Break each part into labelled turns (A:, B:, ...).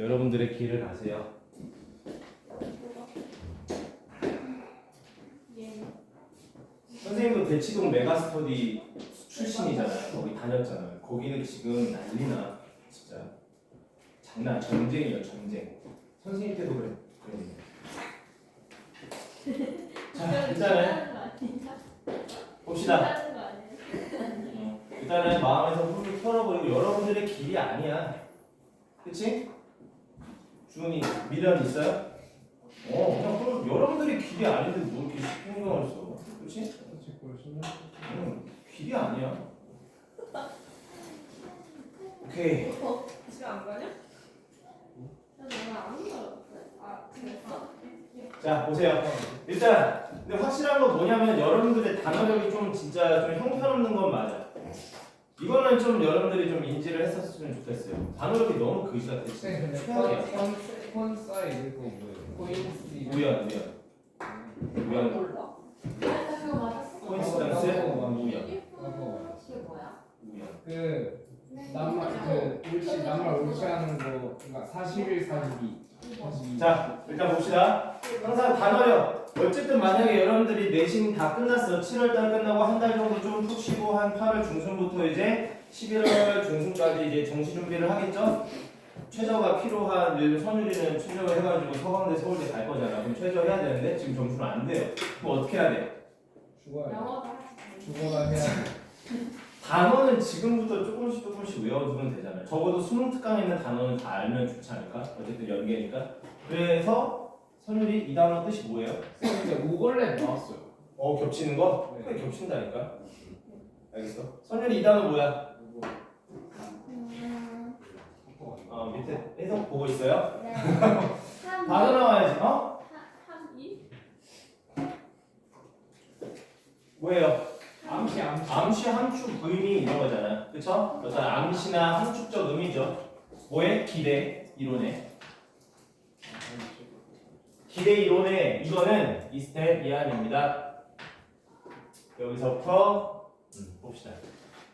A: 여러분들의 길을 가세요.
B: 예.
A: 선생님도 대치동 메가스터디 출신이잖아요. 거기 다녔잖아요. 거기는 지금 난리나 진짜 장난 전쟁이에요 전쟁. 선생님 때도 그래. 자 일단은 봅시다. 어, 일단은 마음에서 훌훌 털어버리고 여러분들의 길이 아니야. 그치? 주은이 미련 있어요? 어 그냥 그럼 여러분들의 길이 아닌데 뭐 이렇게 신경을 써. 그치? 응, 길이 아니야. 오케이.
B: 집에 안 가냐? 나. 아, 그랬어?
A: 자 보세요. 일단 근데 확실한 건 뭐냐면 여러분들의 단어력이 좀 진짜 좀 형편없는 건 맞아. 이거는 좀 여러분들이 좀 인지를 했었으면 좋겠어요. 단어력이 너무 그지 같아. 진짜.
C: 네,
A: 최악이야.
C: 펀, 펀 사이드 그거 뭐예요? 코인시
A: 우연 우연 우연
B: 몰라. 나 그거 맞았어.
A: 코인시던스 우연
B: 이게 뭐야?
A: 우연.
C: 그 낱말 그 옳지 낱말 옳지 않은 거 그러니까 41, 42 42
A: 자 일단 봅시다. 항상 단어력. 어쨌든 만약에 여러분들이 내신 다 끝났어. 7월달 끝나고 한 달 정도 좀 푹 쉬고 한 8월 중순부터 이제 11월 중순까지 이제 정시 준비를 하겠죠. 최저가 필요한 들어 선율이는 최저가 해가지고 서강대 서울대 갈 거잖아. 그럼 최저 해야 되는데 지금 점수는 안 돼요. 그럼 어떻게 해야 돼?
C: 죽어야
B: 영어도 하지.
C: 죽어야 해야
A: 단어는 지금부터 조금씩 조금씩 외워두면 되잖아요. 적어도 수능 특강에 있는 단어는 다 알면 좋지 않을까? 어쨌든 연계니까. 그래서 선율이 이 단어 뜻이 뭐예요?
C: 근데 오걸랩 나왔어요
A: 어 겹치는 거?
C: 네.
A: 그래 겹친다니까. 알겠어? 선율이 이 단어 뭐야?
C: 이거
B: 음,
A: 어 밑에 해석 보고 있어요?
B: 네.
A: 바로 나와야지. 어?
B: 한 이?
A: 뭐예요?
C: 암시 암시
A: 암시 함축 의미 이런 거잖아. 그쵸? 어떤 암시나 함축적 의미죠. 뭐에? 기대 이론에. 기대 이론에 이거는 이 스텝 이하입니다. 여기서부터 음, 봅시다.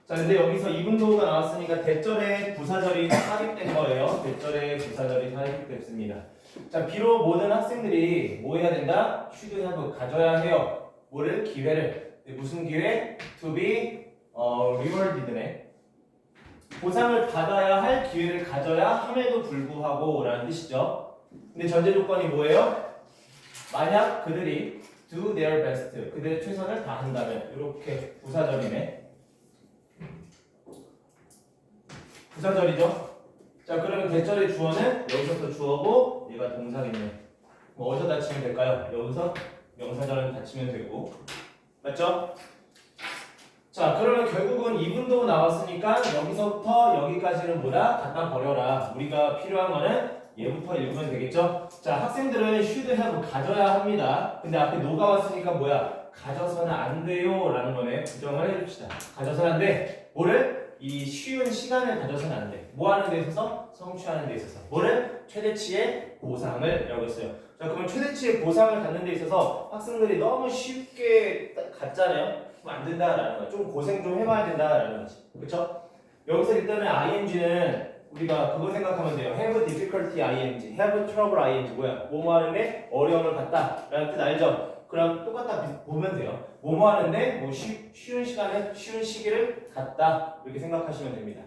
A: 자, 근데 여기서 이분도가 나왔으니까 대절의 부사절이 삽입된 거예요. 대절의 부사절이 삽입됐습니다. 자, 비록 모든 학생들이 뭐 해야 된다? have 가져야 해요. 뭐를? 기회를. 네, 무슨 기회? To be 어, rewarded네. 보상을 받아야 할 기회를 가져야 함에도 불구하고 라는 뜻이죠. 근데 전제 조건이 뭐예요? 만약 그들이 do their best, 그들의 최선을 다한다면 이렇게 부사절이네. 부사절이죠. 자 그러면 대절의 주어는 여기서부터 주어고 얘가 동사겠네. 뭐 어디서 닫히면 될까요? 여기서 명사절은 닫히면 되고 맞죠? 자 그러면 결국은 이분도 나왔으니까 여기서부터 여기까지는 뭐다? 갖다 버려라. 우리가 필요한 거는 얘부터 읽으면 되겠죠? 자 학생들은 should have 가져야 합니다. 근데 앞에 no가 왔으니까 뭐야? 가져서는 안 돼요 라는 거네. 부정을 해줍시다. 가져서는 안 돼. 뭐를? 이 쉬운 시간을 가져서는 안 돼. 뭐 하는 데 있어서? 성취하는 데 있어서. 뭐를? 최대치의 보상을 라고 했어요. 자, 그러면 최대치의 보상을 갖는 데 있어서 학생들이 너무 쉽게 갖잖아요. 그럼 안 된다라는 거야. 좀 고생 좀 해봐야 된다라는 거지. 그쵸? 여기서 일단은 ing는 우리가 그거 생각하면 돼요. have difficulty ing, have trouble ing 뭐야? 뭐뭐 하는데 어려움을 갖다 라는 뜻 알죠? 그럼 똑같다 비- 보면 돼요. 뭐뭐 하는데 뭐 쉬, 쉬운 시간에 쉬운 시기를 갖다 이렇게 생각하시면 됩니다.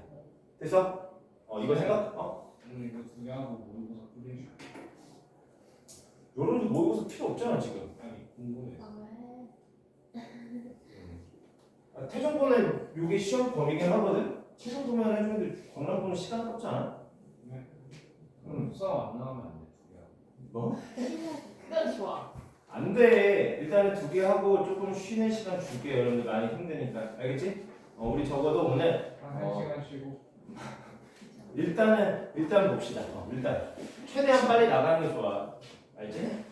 A: 그래서 어 이거 생각 어
C: 오늘 이거 두 개 하고 모의고사 뿌리셔
A: 여러분들 모의고사 필요 없잖아 지금.
C: 아니 궁금해
A: 아, 태종본은 요게 시험 범위긴 하거든. 최종 보면 해주는데 광란 보는 시간 아깝지 않아?
C: 그럼 수학 안 나오면 안 돼 두 개 하고
A: 뭐?
B: 그건 좋아.
A: 안 돼. 일단은 두 개 하고 조금 쉬는 시간 줄게 여러분들 많이 힘드니까 알겠지? 어, 우리 적어도 오늘
C: 한
A: 어.
C: 1시간 쉬고
A: 일단은 일단 봅시다. 어, 일단 최대한 빨리 나가는 게 좋아. 알지?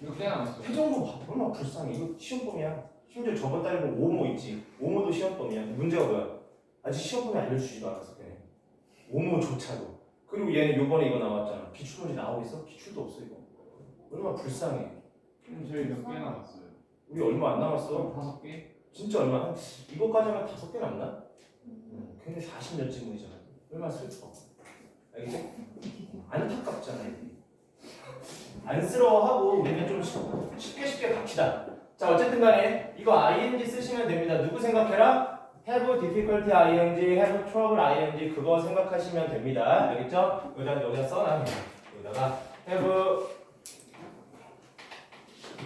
C: 몇 개 남았어?
A: 태종도 봐. 얼마나 불쌍해. 이거 시험범위야. 심지어 저번 달에 보면 오모 있지. 오모도 시험범위야. 문제가 뭐야? 아직 시험범위 알려주지도 않았어. 걔네. 오모조차도. 그리고 얘는 요번에 이거 나왔잖아. 기출문제 나오고 있어? 기출도 없어 이거. 얼마나 불쌍해.
C: 저희 몇 개 남았어요?
A: 우리 얼마 안 남았어.
C: 다섯 개?
A: 진짜 얼마? 한 이거까지 하면 다섯 개 남나? 음, 근데 40몇 지문이잖아. 얼마나 슬퍼. 알겠지? 안타깝다. 안쓰러워하고 우리는 좀 쉽- 쉽게 쉽게 갑시다. 자 어쨌든 간에 이거 ing 쓰시면 됩니다. 누구 생각해라? Have difficulty ing, have trouble ing 그거 생각하시면 됩니다. 알겠죠? 여기다 여기다 써놔. 여기다가 have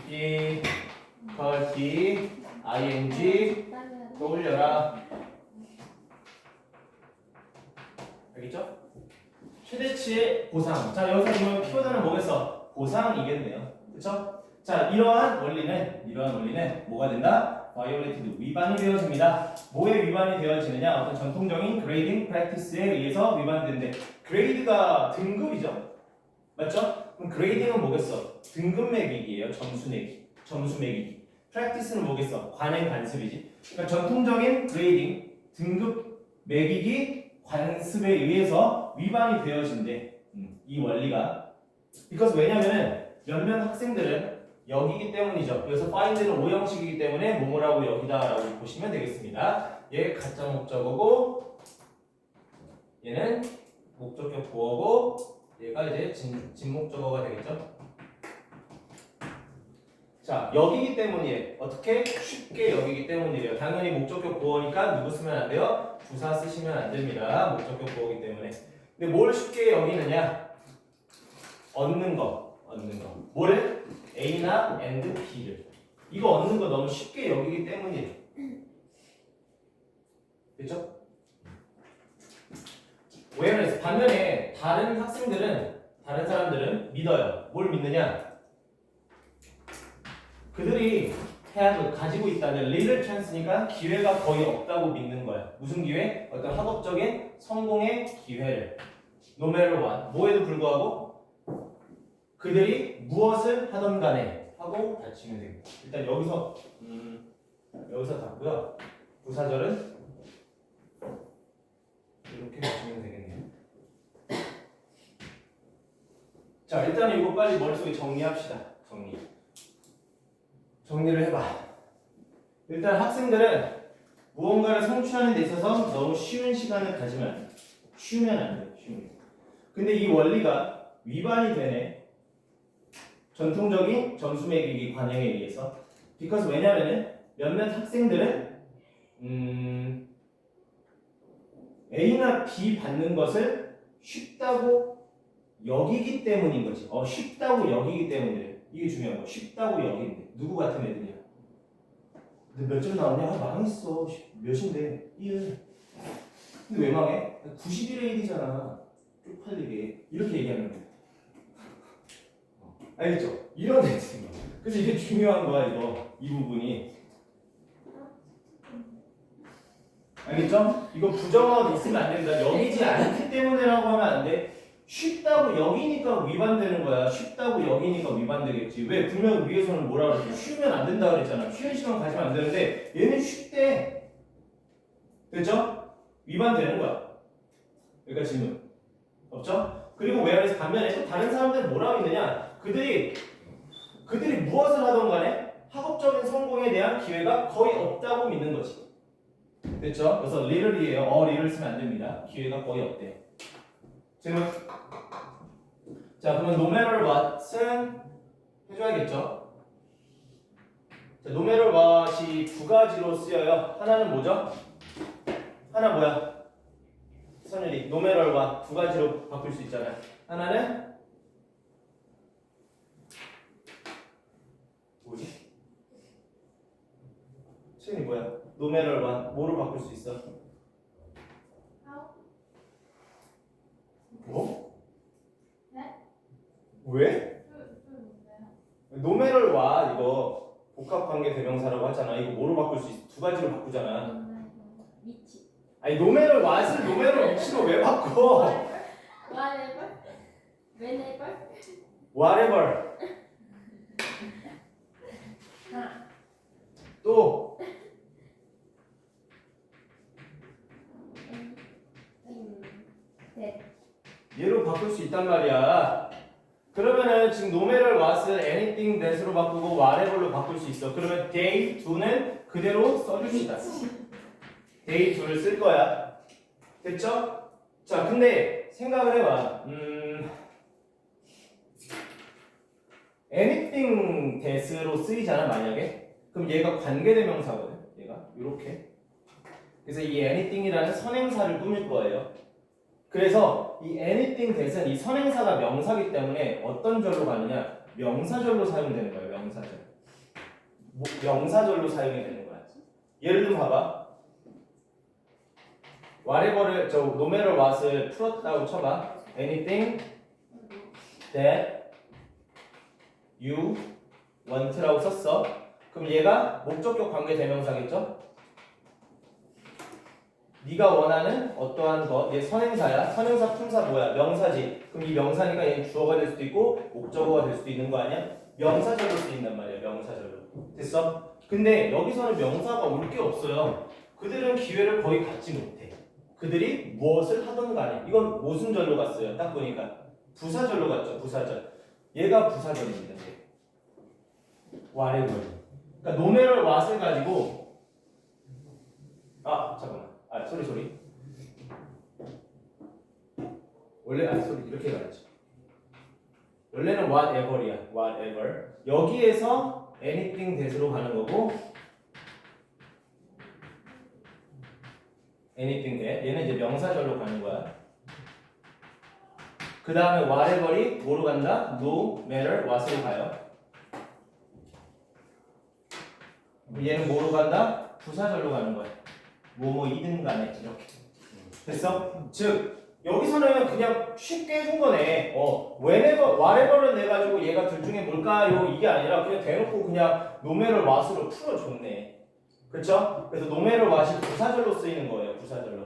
A: difficulty ing 떠올려라. 알겠죠? 최대치의 보상. 자, 여기서 보면 키워드는 뭐겠어? 보상이겠네요. 그쵸? 자, 이러한 원리는, 이러한 원리는 뭐가 된다? 바이올레티드 위반이 되어집니다. 뭐에 위반이 되어지느냐? 어떤 전통적인 그레이딩 프랙티스에 의해서 위반되는데, 그레이드가 등급이죠? 맞죠? 그럼 그레이딩은 뭐겠어? 등급 매기기예요. 점수 내기. 점수 매기기. 프랙티스는 뭐겠어? 관행 관습이지. 그러니까 전통적인 그레이딩, 등급 매기기, 관습에 의해서 위반이 되어진대. 음, 이 원리가. because 왜냐면은 몇몇 학생들은 여기기 때문이죠. 그래서 find는 오형식이기 때문에 뭐뭐라고 여기다라고 보시면 되겠습니다. 얘 가짜 목적어고 얘는 목적격 보어고 얘가 이제 진, 진목적어가 되겠죠. 자 여기기 때문이에요. 어떻게 쉽게 여기기 때문이래요. 당연히 목적격 보어니까 누구 쓰면 안 돼요? 부사 쓰시면 안 됩니다. 목적격 보어기 때문에. 근데 뭘 쉽게 여기느냐? 얻는 거, 얻는 거. 뭐를? A나 and B를. 이거 얻는 거 너무 쉽게 여기기 때문이에요. 그렇죠? whereas 반면에 다른 학생들은 다른 사람들은 믿어요. 뭘 믿느냐? 그들이 have 가지고 있다는 little chance니까 기회가 거의 없다고 믿는 거야. 무슨 기회? 어떤 학업적인 성공의 기회를. No matter what. 뭐에도 불구하고 그들이 무엇을 하던 간에 하고 닫히면 됩니다. 일단 여기서 음, 여기서 닫고요. 부사절은 이렇게 보시면 되겠네요. 자, 일단 이거 빨리 머릿속에 정리합시다. 정리. 정리를 해봐. 일단 학생들은 무언가를 성취하는 데 있어서 너무 쉬운 시간을 가지면. 쉬우면 안 돼. 쉬우면. 근데 이 원리가 위반이 되네. 전통적인 점수 매기기 관행에 의해서. because 왜냐면은 몇몇 학생들은 음, A나 B 받는 것을 쉽다고 여기기 때문인 거지. 어, 쉽다고 여기기 때문이래. 이게 중요한 거. 쉽다고 여기는데. 누구 같은 애들이야? 근데 몇 점 나왔냐? 아, 망했어. 십- 몇인데? 1. 근데 왜 망해? 91에 1이잖아. 쪽팔리게. 이렇게 얘기하는 거야. 어, 알겠죠? 이런 거야. 그래서 이게 중요한 거야, 이거. 이 부분이. 알겠죠? 이거 부정어가 있으면 안 됩니다. 여기지 않기 때문에라고 하면 안 돼. 쉽다고 여기니까 위반되는 거야. 쉽다고 여기니까 위반되겠지. 왜? 분명 위에서는 뭐라 그랬지? 쉬면 안 된다 그랬잖아. 쉬는 시간 가지면 안 되는데 얘는 쉽대. 됐죠? 위반되는 거야. 질문. 없죠? 그리고 whereas 반면에 다른 사람들은 뭐라고 있느냐? 그들이 그들이 무엇을 하던 간에 학업적인 성공에 대한 기회가 거의 없다고 믿는 거지. 됐죠? 그래서 little이에요. 어, little 쓰면 안 됩니다. 기회가 거의 없대. 질문. 자, 그러면 matter what은 해줘야겠죠? 자, matter what이 두 가지로 쓰여요. 하나는 뭐죠? 하나 뭐야? 선율이 no matter what 두 가지로 바꿀 수 있잖아요. 하나는 뭐지? 수현이 뭐야? no matter what 뭐로 바꿀 수 있어? 뭐?
B: 네?
A: 왜? 노메럴 와 이거 복합관계 대명사라고 하잖아. 이거 뭐로 바꿀 수 있어? 두 가지로 바꾸잖아.
B: 위치.
A: 아니 노메럴 왓을 노메럴 위치로 왜 바꿔?
B: Whatever. Whenever.
A: Whatever. 또
B: 음. 네.
A: 얘로 바꿀 수 있단 말이야. 그러면은 지금 노메럴 왓을 anything that으로 바꾸고 whatever로 바꿀 수 있어. 그러면 day do는 그대로 써줍시다. day do를 쓸 거야. 됐죠? 자, 근데 생각을 해봐. 음, anything that으로 쓰이잖아 만약에 그럼 얘가 관계대명사거든 얘가 이렇게 그래서 이 anything이라는 선행사를 꾸밀 거예요 그래서 이 anything that은 이 선행사가 명사기 때문에 어떤 절로 가느냐? 명사절로 사용되는 거예요 명사절. 뭐, 명사절로 사용이 되는 거야. 예를 들면 봐봐. whatever를 저 matter what을 풀었다고 쳐봐. anything that you want라고 썼어. 그럼 얘가 목적격 관계 대명사겠죠? 네가 원하는 어떠한 것, 얘 선행사야. 선행사 품사 뭐야? 명사지. 그럼 이 명사니까 얘는 주어가 될 수도 있고 목적어가 될 수도 있는 거 아니야? 명사절로 쓰인단 말이야. 명사절로. 됐어? 근데 여기서는 명사가 올 게 없어요. 그들은 기회를 거의 갖지 못해. 그들이 무엇을 하던 간에 이건 무슨 절로 갔어요? 딱 보니까 부사절로 갔죠. 부사절. 얘가 부사절입니다. 얘. whatever. 그러니까 노메럴 왓을 가지고 소리 소리. 원래 아 소리 이렇게 가야지. 원래는 whatever이야. whatever. 여기에서 anything that으로 가는 거고 anything that 얘는 이제 명사절로 가는 거야. 그 다음에 whatever이 뭐로 간다? no matter what으로 가요. 얘는 뭐로 간다? 부사절로 가는 거야. 뭐뭐이든 간에 이렇게. 됐어? 즉 여기서는 그냥 쉽게 해준 거네. 어, whenever, whatever를 내가지고 얘가 둘 중에 뭘까요? 이게 아니라 그냥 대놓고 그냥 노메를 what으로 풀어줬네. 그렇죠? 그래서 노메를 what이 부사절로 쓰이는 거예요. 부사절로.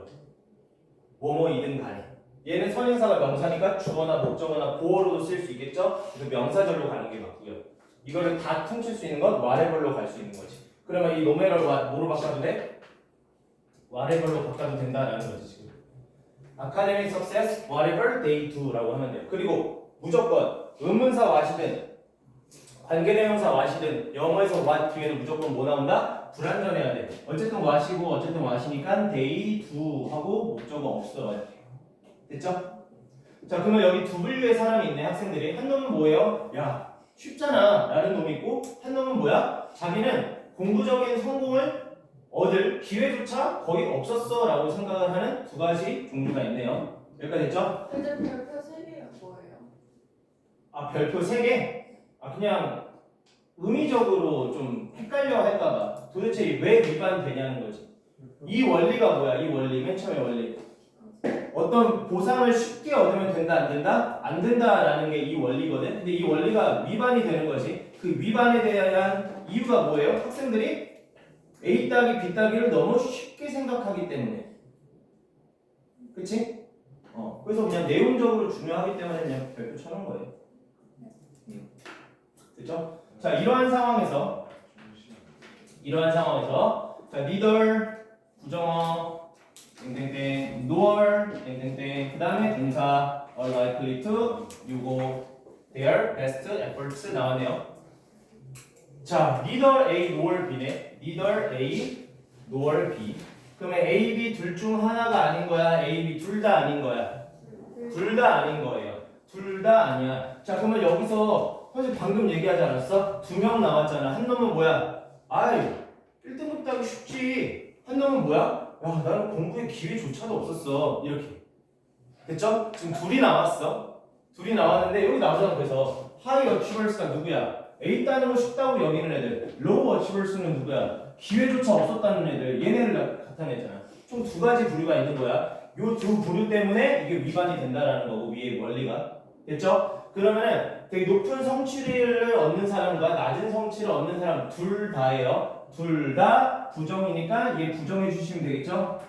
A: 뭐뭐이든 간에. 얘는 선행사가 명사니까 주어나 목적어나 보어로도 쓸 수 있겠죠? 그래서 명사절로 가는 게 맞고요. 이거를 다 퉁칠 수 있는 건 whatever로 갈 수 있는 거지. 그러면 이 노메럴 와 뭐로 바꿔도 돼? Whatever로 바꿔도 된다라는 거지 지금. academic success whatever they do라고 하면 돼요. 그리고 무조건 의문사 what이든 관계대명사 what이든 영어에서 what 뒤에는 무조건 뭐 나온다? 불완전해야 돼. 어쨌든 what이고 어쨌든 what이니까 they do 하고 목적어 없어야 돼. 됐죠? 자 그러면 여기 두 분류의 사람이 있네 학생들이 한 놈은 뭐예요? 야 쉽잖아 라는 놈이 있고 한 놈은 뭐야? 자기는 공부적인 성공을 얻을 기회조차 거의 없었어 라고 생각을 하는 두 가지 종류가 있네요 여기까지 됐죠?
B: 근데 별표 세 개가 뭐예요?
A: 아 별표 3개? 아 그냥 의미적으로 좀 헷갈려 할까봐 도대체 왜 위반되냐는 거지 이 원리가 뭐야 이 원리 맨 처음에 원리 어떤 보상을 쉽게 얻으면 된다 안 된다? 안 된다라는 게 이 원리거든 근데 이 원리가 위반이 되는 거지 그 위반에 대한 이유가 뭐예요? 학생들이 A 따기 B 따기를 너무 쉽게 생각하기 때문에 그치? 어 그래서 그냥 내용적으로 중요하기 때문에 그냥 별표 쳐놓은 거예요 음. 됐죠? 자 이러한 상황에서 이러한 상황에서 자 neither 부정어 땡땡땡 nor 땡땡땡 그 다음에 동사 are likely to 유고 their best efforts 나왔네요 자 neither A nor B네. neither A nor B. 그러면 A, B 둘 중 하나가 아닌 거야? A, B 둘 다 아닌 거야? 둘 다 아닌 거예요. 둘 다 아니야. 자 그러면 여기서 사실 방금 얘기하지 않았어? 두 명 나왔잖아. 한 놈은 뭐야? 아이 1등급 따기 쉽지. 한 놈은 뭐야? 야 나는 공부에 기회조차도 없었어. 이렇게. 됐죠? 지금 둘이 나왔어. 둘이 나왔는데 여기 나오잖아 그래서. 하이 어치벌스가 누구야? A 거 쉽다고 여기는 애들 로우 어치벌스는 누구야? 기회조차 없었다는 애들 얘네를 나- 나타내잖아 총 두 가지 부류가 있는 거야 요 두 부류 때문에 이게 위반이 된다라는 거고 위에 원리가 됐죠? 그러면은 되게 높은 성취를 얻는 사람과 낮은 성취를 얻는 사람 둘 다예요 둘 다 부정이니까 얘 부정해 주시면 되겠죠?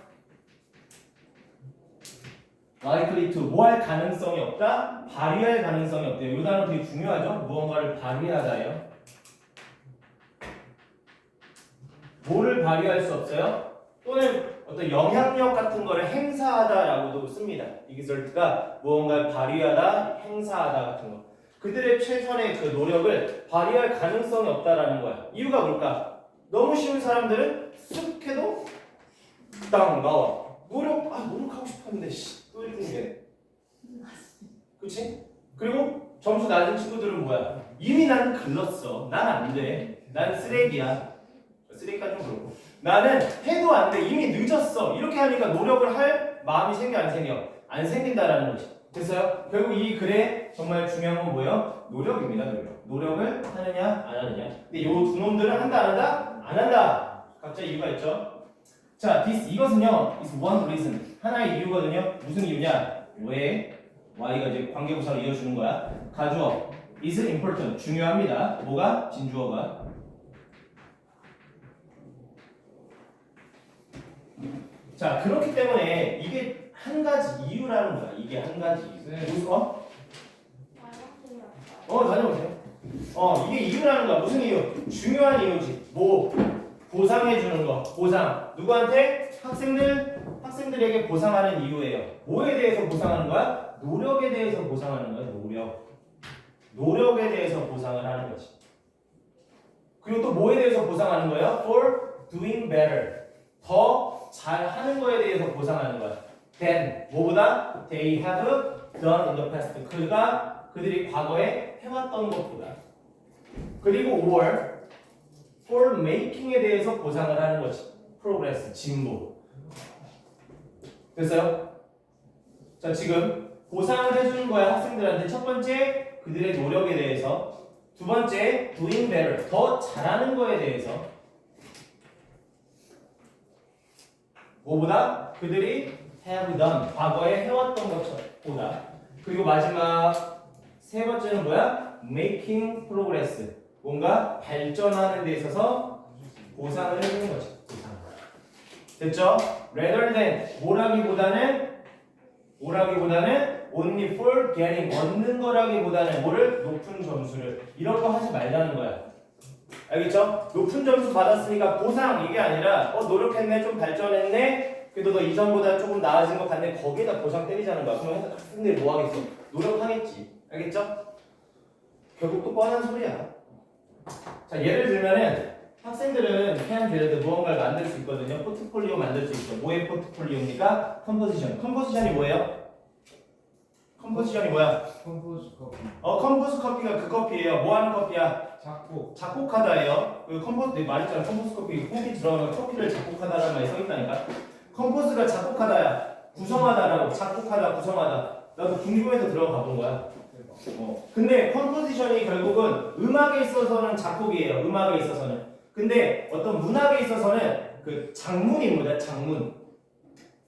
A: Likely to 뭐 할 가능성이 없다? 발휘할 가능성이 없대요. 이 단어 되게 중요하죠? 무언가를 발휘하다예요. 뭐를 발휘할 수 없어요? 또는 어떤 영향력 같은 거를 행사하다라고도 씁니다. exert가 무언가를 발휘하다, 행사하다 같은 거. 그들의 최선의 그 노력을 발휘할 가능성이 없다라는 거야. 이유가 뭘까? 너무 쉬운 사람들은 쓱 해도 땅 나와. 노력, 아 노력하고 싶었는데 씨, 또 1등이네. 그치? 그리고 점수 낮은 친구들은 뭐야? 이미 난 글렀어. 난 안 돼. 난 쓰레기야. 쓰레기가 좀 그렇고. 나는 해도 안 돼. 이미 늦었어. 이렇게 하니까 노력을 할 마음이 생겨 안 생겨? 안 생긴다라는 거지. 됐어요? 결국 이 글에 정말 중요한 건 뭐예요? 노력입니다. 노력. 노력을 하느냐 안 하느냐. 근데 요두 놈들은 한다 안 한다? 안 한다. 각자 이유가 있죠. 자, this 이것은요. is one reason. 하나의 이유거든요. 무슨 이유냐? 왜? y가 이제 관계부사를 이어주는 거야. 가주어 is important. 중요합니다. 뭐가? 진주어가. 자, 그렇기 때문에 이게 한 가지 이유라는 거야. 이게 한 가지 이유.
C: 네.
A: 무슨 어? 어, 다녀오세요. 어, 이게 이유라는 거야. 무슨 이유? 중요한 이유지. 뭐? 보상해 주는 거. 보상. 누구한테? 학생들, 학생들에게 보상하는 이유예요. 뭐에 대해서 보상하는 거야? 노력에 대해서 보상하는 거야. 노력. 노력에 대해서 보상을 하는 거지. 그리고 또 뭐에 대해서 보상하는 거예요? For doing better. 더 잘하는 거에 대해서 보상하는 거야. Than 뭐보다? They have done in the past. 그가 그들이 과거에 해왔던 것보다. 그리고 or for making에 대해서 보상을 하는 거지. progress, 진보. 됐어요? 자, 지금 보상을 해주는 거야, 학생들한테. 첫 번째, 그들의 노력에 대해서. 두 번째, doing better. 더 잘하는 거에 대해서. 뭐보다? 그들이 have done. 과거에 해왔던 것보다. 그리고 마지막 세 번째는 뭐야? making progress. 뭔가 발전하는 데 있어서 보상을 해주는 거지. 보상. 됐죠? rather than 뭐라기보다는 뭐라기보다는 only for getting 얻는 거라기보다는 뭐를 높은 점수를 이런 거 하지 말라는 거야. 알겠죠? 높은 점수 받았으니까 보상 이게 아니라 어 노력했네 좀 발전했네 그래도 너 이전보다 조금 나아진 것 같네 거기에다 보상 때리자는 거야. 그러면 학생들이 뭐 하겠어? 노력하겠지. 알겠죠? 결국 또 뻔한 소리야. 자 예를 들면은 학생들은 그래도 무언가를 만들 수 있거든요. 포트폴리오 만들 수 있죠. 뭐의 포트폴리오입니까? 컴포지션. 컴포지션이 뭐예요? 컴포지션이 뭐야?
C: 컴포즈 커피
A: 어 컴포스 커피가 그 커피예요. 뭐 하는 커피야?
C: 작곡
A: 작곡하다예요. 그 컴포스 내 말했잖아. 컴포스 커피 홈이 들어가면 커피를 작곡하다라는 말이 써 있다니까. 컴포스가 작곡하다야. 구성하다라고 작곡하다 구성하다. 나도 궁금해서 들어가 본 거야. 어. 근데 컴포지션이 결국은 음악에 있어서는 작곡이에요. 음악에 있어서는. 근데 어떤 문학에 있어서는 그 장문입니다. 장문.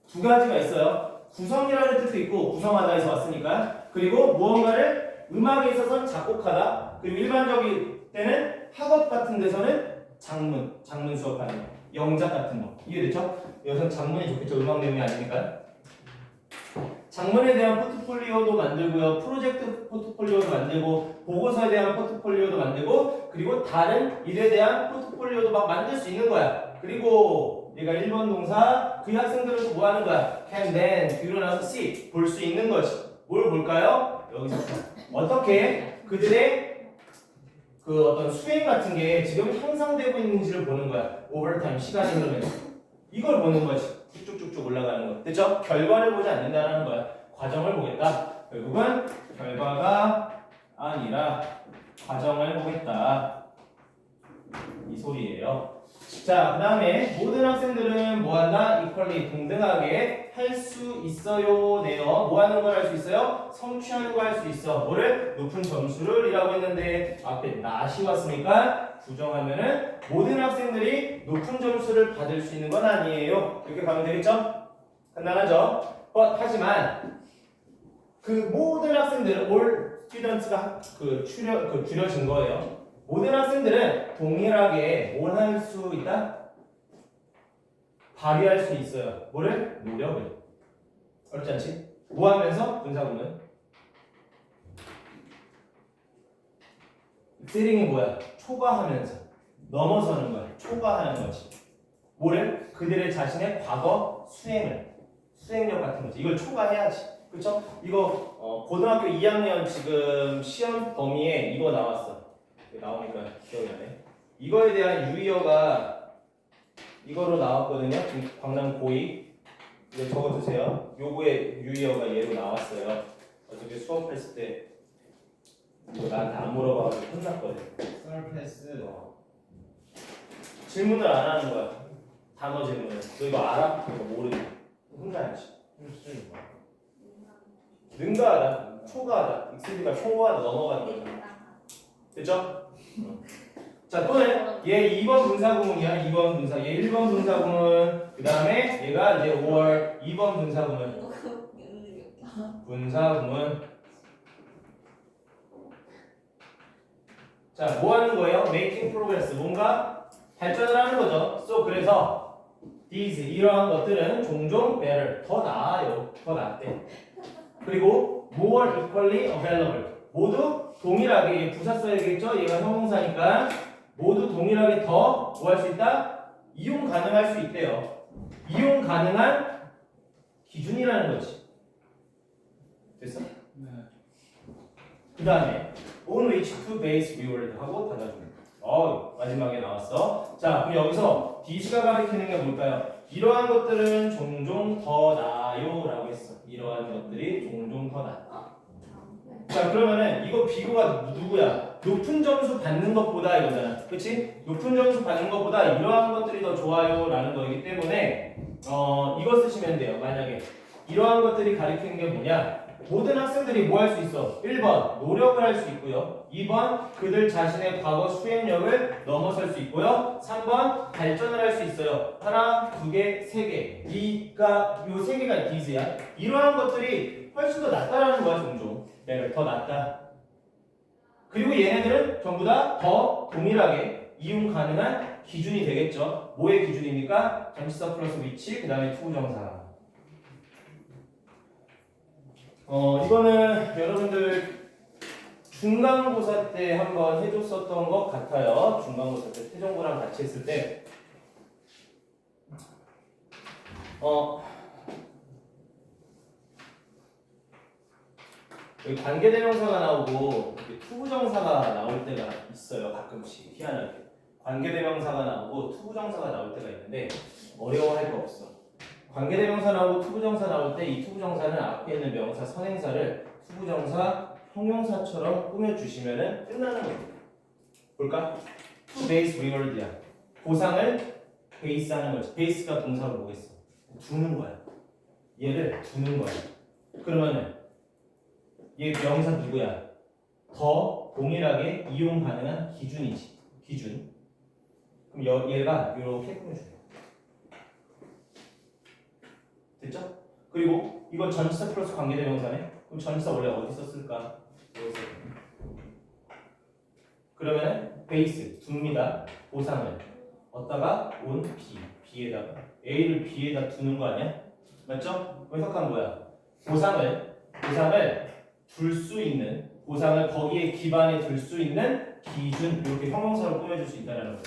A: 두 가지가 있어요. 구성이라는 뜻도 있고 구성하다 에서 왔으니까. 그리고 무언가를 음악에 있어서는 작곡하다. 그리고 일반적인 때는 학업 같은 데서는 장문, 장문 수업하는 거. 영작 같은 거. 이해됐죠? 여기서 장문이 좋겠죠. 음악 내용이 아니니까. 장문에 대한 포트폴리오도 만들고요. 프로젝트 포트폴리오도 만들고 보고서에 대한 포트폴리오도 만들고 그리고 다른 일에 대한 포트폴리오도 막 만들 수 있는 거야. 그리고 얘가 1번 동사 그 학생들은 또 뭐 하는 거야? can then 뒤로 나서 see 볼 수 있는 거지. 뭘 볼까요? 여기서 어떻게 그들의 그 어떤 수행 같은 게 지금 향상되고 있는지를 보는 거야. 오버타임 시간이 흐르면서 이걸 보는 거지. 쭉쭉쭉 올라가는 거. 됐죠? 결과를 보지 않는다는 거야. 과정을 보겠다. 결국은 결과가 아니라 과정을 보겠다. 이 소리예요. 자, 그 다음에 모든 학생들은 뭐 한다? equally 동등하게 할 수 있어요. 네요. 뭐 하는 걸 할 수 있어요? 성취하는 걸 할 수 있어. 뭐를? 높은 점수를 이라고 했는데 앞에 not이 왔으니까 부정하면은 모든 학생들이 높은 점수를 받을 수 있는 건 아니에요. 이렇게 가면 되겠죠? 간단하죠? 어, 하지만 그 모든 학생들, all students가 그 줄여 그 줄여진 거예요. 모든 학생들은 동일하게 뭘 할 수 있다? 발휘할 수 있어요. 뭐를? 노력을. 어렵지 않지? 뭐 하면서? 분사구문. 엑셀링이 뭐야? 초과하면서. 넘어서는 거야. 초과하는 거지. 뭐를? 그들의 자신의 과거 수행을. 수행력 같은 거지. 이걸 초과해야지. 그쵸? 이거 어, 고등학교 2학년 지금 시험 범위에 이거 나왔어. 나오니까 기억이 나네. 이거에 대한 유의어가 이거로 나왔거든요. 광남 고2. 이거 적어주세요. 요거의 유의어가 얘로 나왔어요. 어저께 수업했을 때 이거 나한테 안 물어봐가지고 혼났거든.
C: 서페스
A: 질문을 안 하는 거야. 단어 질문을. 너 이거 알아? 이거 모르지.
C: 홀수
A: 능가하다, 초과하다, 익스비가 초과하다 넘어가는 거잖아. 됐죠? 자 또는 얘 2번 분사구문이야. 2번 분사. 얘 1번 분사구문. 그 다음에 얘가 이제 5월 2번 분사구문. 분사구문. 자 뭐 하는 거예요? making progress. 뭔가 발전을 하는 거죠. So 그래서 these 이러한 것들은 종종 better 더 나아요. 더 낫대. 그리고 more equally available 모두 동일하게 얘 부사 써야겠죠 얘가 형용사니까 모두 동일하게 더 뭐 할 수 있다? 이용 가능할 수 있대요 이용 가능한 기준이라는 거지 됐어?
C: 네.
A: 그 다음에 on which to base reward 하고 닫아줍니다. 어 마지막에 나왔어. 자 그럼 여기서 디스가 가리키는 게 뭘까요? 이러한 것들은 종종 더 나아요라고 했어. 이러한 것들이 종종 더 나. 자 그러면은 이거 비교가 누- 누구야? 높은 점수 받는 것보다 이거잖아. 그렇지? 높은 점수 받는 것보다 이러한 것들이 더 좋아요라는 거이기 때문에 어 이거 쓰시면 돼요. 만약에 이러한 것들이 가리키는 게 뭐냐? 모든 학생들이 뭐 할 수 있어? 1번 노력을 할 수 있고요. 2번 그들 자신의 과거 수행력을 넘어설 수 있고요. 3번 발전을 할 수 있어요. 하나, 두 개, 세 개. 이가 요 세 개가 디즈야. 이러한 것들이 훨씬 더 낫다라는 거야, 종종. 얘를 더 낫다. 그리고 얘네들은 전부 다 더 동일하게 이용 가능한 기준이 되겠죠. 뭐의 기준입니까? 전치사 플러스 위치, 그 다음에 투부정사. 어 이거는 여러분들 중간고사 때 한번 해줬었던 것 같아요. 중간고사 때 태정고랑 같이 했을 때 어. 여기 관계대명사가 나오고 투부정사가 나올 때가 있어요. 가끔씩 희한하게 관계대명사가 나오고 투부정사가 나올 때가 있는데 어려워할 거 없어. 관계대명사 나오고 투부정사 나올 때 이 투부정사는 앞에 있는 명사 선행사를 투부정사 형용사처럼 꾸며주시면은 끝나는 거예요. 볼까? to base reward야. 보상을 베이스 하는 거지. 베이스가 동사로 뭐겠어? 두는 거야. 얘를 두는 거야. 그러면은 얘 명사 누구야? 더 동일하게 이용 가능한 기준이지. 기준. 그럼 여, 얘가 이렇게 꾸며줘요. 됐죠? 그리고 이건 전치사 플러스 관계대명사네. 그럼 전치사 원래 어디 썼을까? 그러면 베이스 둡니다. 보상을 어디다가 온 B B에다가 A를 B에다 두는 거 아니야? 맞죠? 해석한 뭐야? 보상을 보상을 둘수 있는 보상을 거기에 기반에 둘 수 있는 기준 이렇게 형용사로 꾸며줄 수 있다는 거예요.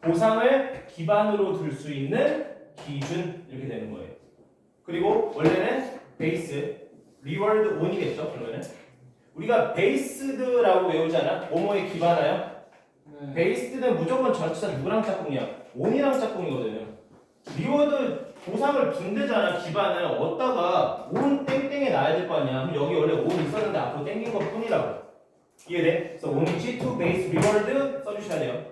A: 보상을 기반으로 둘 수 있는 기준 이렇게 되는 거예요. 그리고 원래는 베이스 리월드 온이겠죠 그러면은 우리가 베이스드라고 외우잖아 뭐뭐에 기반하여
C: 네.
A: 베이스드는 무조건 전치사 누구랑 짝꿍이야 온이랑 짝꿍이거든요 리워드 보상을 둔대잖아 기반을 얻다가 온 땡땡에 놔야 될 거 아니야 그럼 여기 원래 온 있었는데 앞으로 땡긴 것 뿐이라고 이해돼? 그래서 온이지 to base 리워드 써주셔야 돼요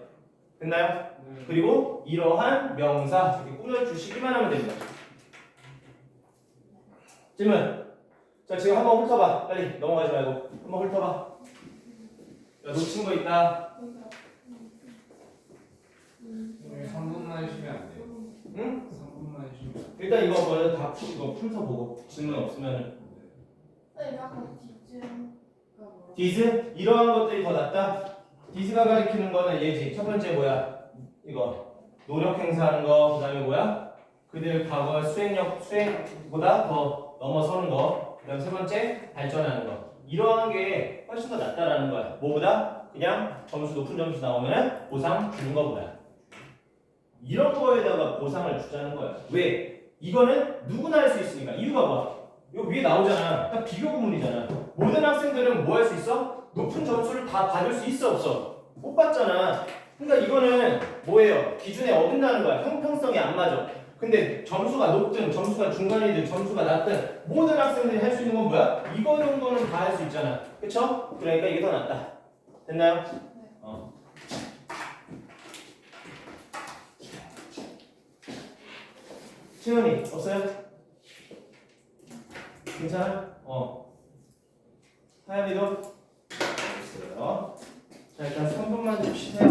A: 됐나요?
C: 네.
A: 그리고 이러한 명사 이렇게 꾸며주시기만 하면 됩니다. 질문. 자 지금 한번 훑어봐. 빨리 넘어가지 말고 한번 훑어봐. 야, 놓친 거 있다.
C: 오늘 3분만 해주시면 안 돼요?
A: 응?
C: 3분만 해주시면 안 돼요?
A: 일단 이거 먼저 다 풀, 이거 훑어보고 질문 없으면 디즈 이러한 것들이 더 낫다. 디즈가 가리키는 거는 얘지. 첫 번째 뭐야? 이거 노력 행사하는 거. 그 다음에 뭐야? 그들 과거 수행력 수행보다 더 넘어서는 거. 그다음 세 번째 발전하는 거. 이러한 게 훨씬 더 낫다라는 거야. 뭐보다? 그냥 점수 높은 점수 나오면 보상 주는 거보다. 이런 거에다가 보상을 주자는 거야. 왜? 이거는 누구나 할 수 있으니까. 이유가 뭐야? 이거 위에 나오잖아. 딱 비교 구문이잖아. 모든 학생들은 뭐 할 수 있어? 높은 점수를 다 받을 수 있어 없어? 못 받잖아. 그러니까 이거는 뭐예요? 기준에 어긋나는 거야. 형평성이 안 맞아. 근데 점수가 높든 점수가 중간이든 점수가 낮든 모든 학생들이 할 수 있는 건 뭐야? 이거 정도는 다 할 수 있잖아. 그쵸? 그러니까 이게 더 낫다. 됐나요? 네. 어. 시현이 없어요? 괜찮아? 어. 하연이도? 없어요. 네, 자 일단 3분만 좀 쉬세요.